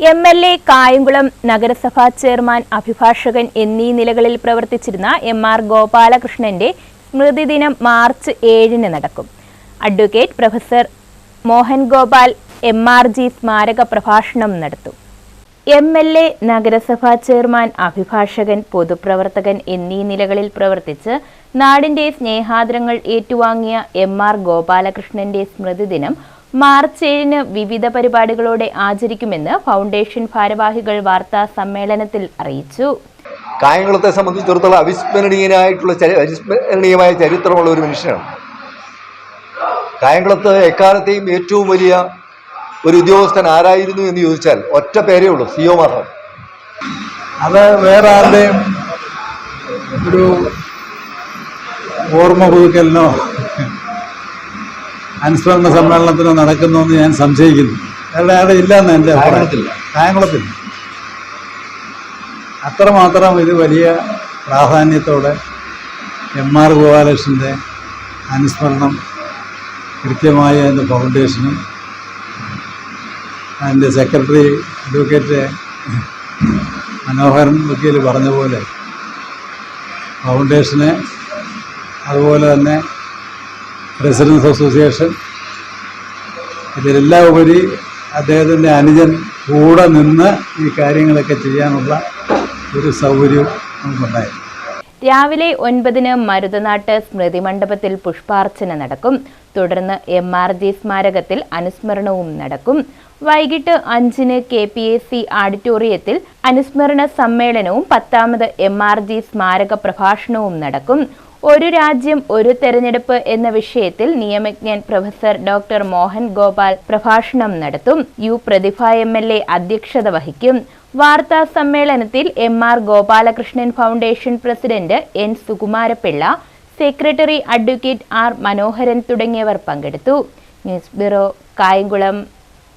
M L A Kayamkulam നഗരസഭാ chairman അഭിഭാഷകൻ എന്നീ നിലകളിൽ പ്രവർത്തിച്ചിരുന്ന എം ആർ ഗോപാലകൃഷ്ണന്റെ സ്മൃതിദിനം മാർച്ച് ഏഴിന് നടക്കും. Advocate professor Mohan Gopal M R G സ്മാരക പ്രഭാഷണം നടത്തും. എം എൽ എ നഗരസഭാ ചെയർമാൻ അഭിഭാഷകൻ പൊതുപ്രവർത്തകൻ എന്നീ നിലകളിൽ പ്രവർത്തിച്ച് നാടിന്റെ സ്നേഹാദരങ്ങൾ ഏറ്റുവാങ്ങിയ എം ആർ ഗോപാലകൃഷ്ണന്റെ സ്മൃതിദിനം മാർച്ച് ഏഴിന് വിവിധ പരിപാടികളോടെ ആചരിക്കുമെന്ന് ഫൗണ്ടേഷൻ ഭാരവാഹികൾ വാർത്താ സമ്മേളനത്തിൽ അറിയിച്ചു. കായംകുളത്തെ സംബന്ധിച്ചിടത്തോളം അവിസ്മരണീയനായിട്ടുള്ള ചരി- അവിസ്മരണീയമായ ചരിത്രമുള്ള ഒരു മനുഷ്യനാണ്. കായംകുളത്ത് എക്കാലത്തെയും ഏറ്റവും വലിയ ഒരു ഉദ്യോഗസ്ഥൻ ആരായിരുന്നു എന്ന് ചോദിച്ചാൽ ഒറ്റ പേരേ ഉള്ളൂ സിഒ മാധവൻ. അത് വേറെ ആരുടെയും ഒരു ഓർമ്മ പുതുക്കലിനോ അനുസ്മരണ സമ്മേളനത്തിനോ നടക്കുന്നു എന്ന് ഞാൻ സംശയിക്കുന്നു. അയാളുടെ ഇല്ല ഇല്ലെന്ന് എന്റെ അഭിപ്രായം. കായംകുളത്തിൽ അത്രമാത്രം ഇത് വലിയ പ്രാധാന്യത്തോടെ എം ആർ ഗോപാലകൃഷ്ണന്റെ അനുസ്മരണം കൃത്യമായി അതിന്റെ ഫൗണ്ടേഷനും അതിന്റെ സെക്രട്ടറി അഡ്വക്കേറ്റ് മനോഹരൻ വക്കീൽ പറഞ്ഞ പോലെ ഫൗണ്ടേഷന് അതുപോലെ തന്നെ റെസിഡൻസ് അസോസിയേഷൻ ഇതിലെല്ലാം ഉപരി അദ്ദേഹത്തിന്റെ അനുജൻ കൂടെ നിന്ന് ഈ കാര്യങ്ങളൊക്കെ ചെയ്യാനുള്ള ഒരു സൗകര്യം നമുക്കുണ്ടായിരുന്നു രാവിലെ ഒൻപതിന് മരുതനാട്ട് സ്മൃതി മണ്ഡപത്തിൽ പുഷ്പാർച്ചന നടക്കും. തുടർന്ന് എം ആർ ജി സ്മാരകത്തിൽ അനുസ്മരണവും നടക്കും. വൈകിട്ട് അഞ്ചിന് കെ പി എ സി ഓഡിറ്റോറിയത്തിൽ അനുസ്മരണ സമ്മേളനവും പത്താമത് എം ആർ ജി സ്മാരക പ്രഭാഷണവും നടക്കും. ഒരു രാജ്യം ഒരു തെരഞ്ഞെടുപ്പ് എന്ന വിഷയത്തിൽ നിയമജ്ഞൻ പ്രൊഫസർ ഡോക്ടർ മോഹൻ ഗോപാൽ പ്രഭാഷണം നടത്തും. U Prathibha M L A അധ്യക്ഷത വഹിക്കും. വാർത്താ സമ്മേളനത്തിൽ M R Gopalakrishnan foundation president N Sukumarapillai secretary advocate R Manoharan തുടങ്ങിയവർ പങ്കെടുത്തു. News bureau Kayamkulam.